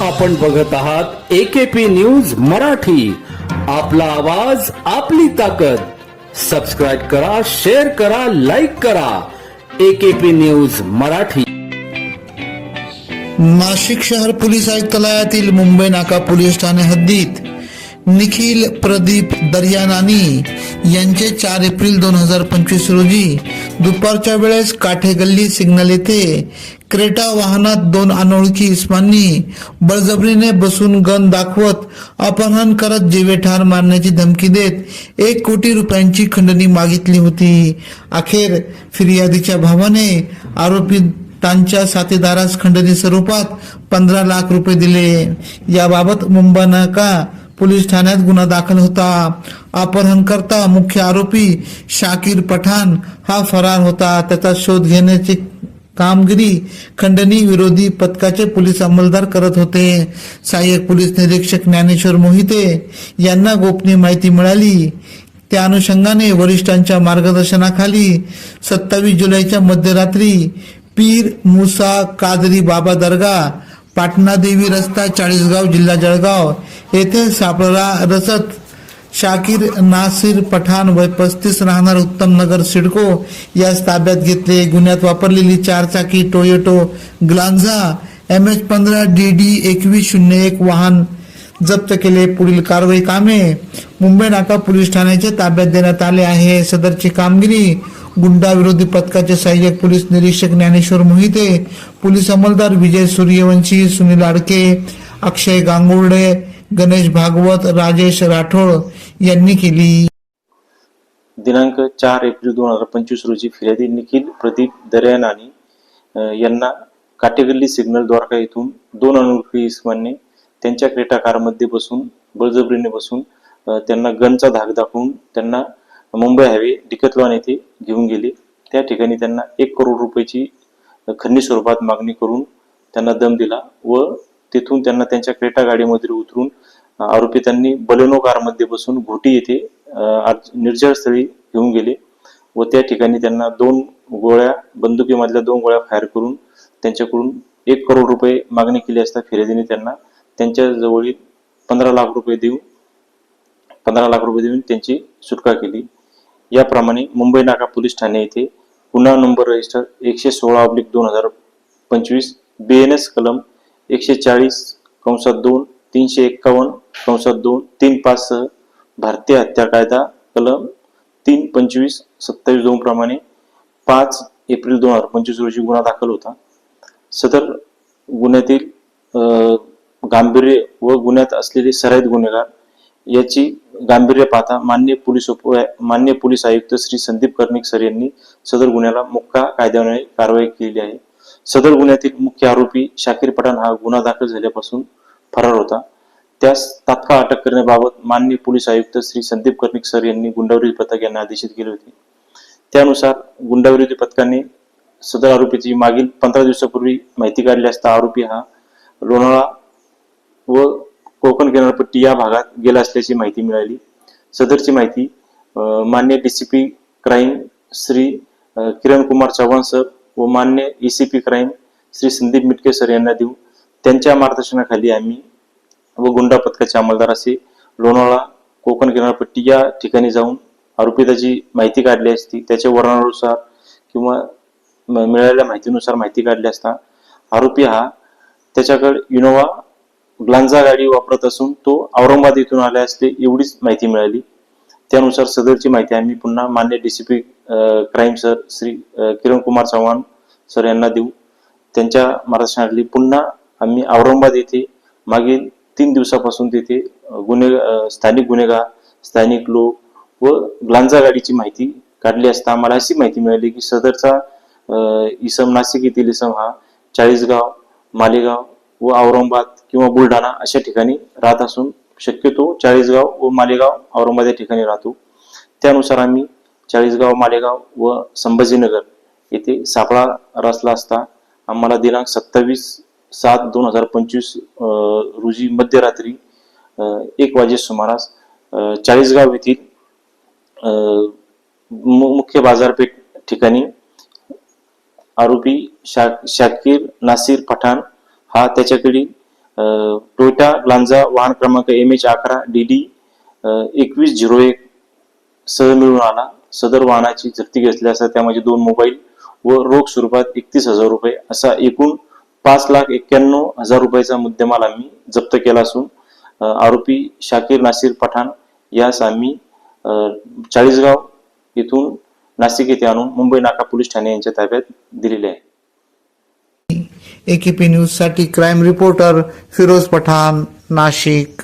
आपण बघत आहात एकेपी न्यूज मराठी. आपला आवाज आपली ताकद. सबस्क्राईब करा शेअर करा लाईक करा. AKP news Marathi. नाशिक शहर पोलीस आयुक्तालयातील मुंबई नाका पोलीस ठाणे हद्दीत निखिल प्रदीप दर्यानानी यांचे चार एप्रिल दोन हजार पंचवीस रोजी दुपारच्या वेळेस काठेगल्ली सिग्नल येथे क्रेटा वाहनात दोन अनोळखी इस्मांनी बळजबरीने बसून गन दाखवत अपहरण करत जीवे ठार मारण्याची धमकी देत एक कोटी रुपयांची खंडणी मागितली होती. अखेर फिर्यादीच्या भावाने आरोपी त्यांच्या साथीदारास खंडणी स्वरूपात पंधरा लाख रुपये दिले. याबाबत मुंबई नाका पोलीस ठाण्यात गुन्हा दाखल होता. अपहरणकर्ता मुख्य आरोपी शाकीर पठाण हा फरार होता. त्याचा शोध घेण्याची कामगिरी खंडणी विरोधी पथकाचे पोलीस अंमलदार करत होते. सहाय्यक पोलीस निरीक्षक ज्ञानेश्वर मोहिते यांना गोपनीय माहिती मिळाली. त्या अनुषंगाने वरिष्ठांच्या मार्गदर्शनाखाली सत्तावीस जुलैच्या मध्यरात्री पीर मुसा कादरी बाबा दर्गा पाटणा देवी रस्ता चाळीसगाव जिल्हा जळगाव येथे सापळा रसत शाकीर नासिर पठाण वय पस्तीस राहणार उत्तम नगर सिडको. यास ताब्यात घेतले. गुन्ह्यात वापरलेली चारचाकी टोयोटो ग्लांझा एम एच पंधरा डी डी एकवीस शून्य एक वाहन जप्त केले. पुढील कारवाई कामे मुंबई नाका पोलीस ठाण्याचे ताब्यात देण्यात आले आहे. सदरची कामगिरी गुंडा विरोधी पथकाचे सहाय्यक पोलीस निरीक्षक ज्ञानेश्वर मोहिते पोलीस अंमलदार विजय सूर्यवंशी सुनील आडके अक्षय गांगुर्डे गणेश भागवत राजेश राठोड यांनी केली. दिनांक चार एप्रिल दोन हजार पंचवीस रोजी फिर्यादी निखिल प्रदीप दर्यानानी यांना काटेगल्ली सिग्नल द्वारका येथून दोन अनोळखी इसमांनी त्यांच्या क्रेटा कारमध्ये बसून बळजबरीने बसून त्यांना गनचा धाक दाखवून त्यांना मुंबई हायवे डिकतलॉन येथे घेऊन गेले. त्या ठिकाणी त्यांना एक करोड रुपयाची खंडणी स्वरूपात मागणी करून त्यांना दम दिला व तेथून त्यांना त्यांच्या क्रेटा गाडीमध्ये उतरून आरोपी त्यांनी बलेनो कारमध्ये बसून घोटी येथे निर्जळस्थळी आज निर्जळ स्थळी घेऊन गेले व त्या ठिकाणी त्यांना दोन गोळ्या बंदुकीमधल्या दोन गोळ्या फायर करून त्यांच्याकडून एक करोड रुपये मागणी केली असता फिर्यादीने त्यांना त्यांच्या जवळील पंधरा लाख रुपये देऊन पंधरा लाख रुपये देऊन त्यांची सुटका केली. याप्रमाणे मुंबई नाका पोलीस ठाणे येथे गुन्हा नंबर रजिस्टर एकशे सोळा ऑब्लिक दोन हजार पंचवीस बी एन एस कलम एकशे चाळीस कंसात दोन तीनशे एक्कावन्न कंसात दोन तीन पाच सह भारतीय हत्या कायदा कलम तीन पंचवीस सत्तावीस दोन प्रमाणे पाच एप्रिल दोन हजार पंचवीस रोजी गुन्हा दाखल होता. सदर गुन्ह्यातील गांभीर्य व गुन्ह्यात असलेले सराईत गुन्हेगार याची गांभीर्य पाहता मान्य पोलीस उप मान्य पोलीस आयुक्त श्री संदीप कर्णिक सर यांनी सदर गुन्ह्याला मुक्का कायद्याने कारवाई केली आहे. सदर गुन्ह्यातील मुख्य आरोपी शाकीर पठाण हा गुन्हा दाखल झाल्यापासून फरार होता. त्यास तात्काळ अटक करण्याबाबत मान्य पोलीस आयुक्त श्री संदीप कर्णिक सर यांनी गुंडाविरोधी पथक यांना आदेशित केले होते. त्यानुसार गुंडाविरोधी पथकाने सदर आरोपीची मागील पंधरा दिवसापूर्वी माहिती काढली असता आरोपी हा लोणावळा व कोकण किनारपट्टी या भागात गेला असल्याची माहिती मिळाली. सदरची माहिती मान्य DCP crime Shri Kiran Kumar Chavan sir व मान्य ACP crime Shri Sandeep Mitke sir यांना देऊ. त्यांच्या मार्गदर्शनाखाली आम्ही व गुंडा पथकाचे अंमलदार असे लोणावळा कोकण किनारपट्टी या ठिकाणी जाऊन आरोपिताची माहिती काढली असती. त्याच्या वर्णनानुसार किंवा म- मिळालेल्या माहितीनुसार माहिती काढली असता आरोपी हा त्याच्याकडे इनोवा ग्लांजा गाडी वापरत असून तो औरंगाबाद येथून आले असते एवढीच माहिती मिळाली. त्यानुसार सदरची माहिती आम्ही पुन्हा मान्य DCP crime sir Shri Kiran Kumar Chavan sir यांना देऊ. त्यांच्या मार्गदर्शनाखाली पुन्हा आम्ही औरंगाबाद येथे मागील तीन दिवसापासून तिथे गुन्हे स्थानिक गुन्हेगार स्थानिक लोक व ग्लांजा गाडीची माहिती काढली असता आम्हाला अशी माहिती मिळाली की सदरचा इसम नाशिक येथील इसम हा चाळीसगाव मालेगाव व औरंगाबाद किंवा बुलढाणा अशा ठिकाणी राहत असून शक्यतो चाळीसगाव व मालेगाव औरंगाबाद या ठिकाणी राहतो. त्यानुसार आम्ही चाळीसगाव मालेगाव व संभाजीनगर येथे सापळा रचला असता. आम्हाला दिनांक सत्तावीस सात दोन हजार पंचवीस रोजी मध्यरात्री एक वाजे सुमारास चाळीसगाव येथील मु- मुख्य बाजारपेठ ठिकाणी आरोपी शा शाकीर नासिर पठाण हा त्याच्याकडील टोयोटा लांजा वाहन क्रमांक एम एच अकरा डी डी एकवीस झिरो एक सह मिळून आला. सदर वाहनाची जप्ती घेतली असता त्यामध्ये दोन मोबाईल व रोख स्वरूपात एकतीस हजार रुपये असा एकूण पाच लाख एक्क्याण्णव हजार रुपयाचा मुद्देमाल आम्ही जप्त केला असून आरोपी शाकीर नासिर पठाण यास आम्ही चाळीसगाव येथून नाशिक येथे आणून मुंबई नाका पोलीस ठाणे यांच्या ताब्यात दिलेले आहे. एकेपी न्यूजसाठी क्राईम रिपोर्टर फिरोज पठाण नाशिक.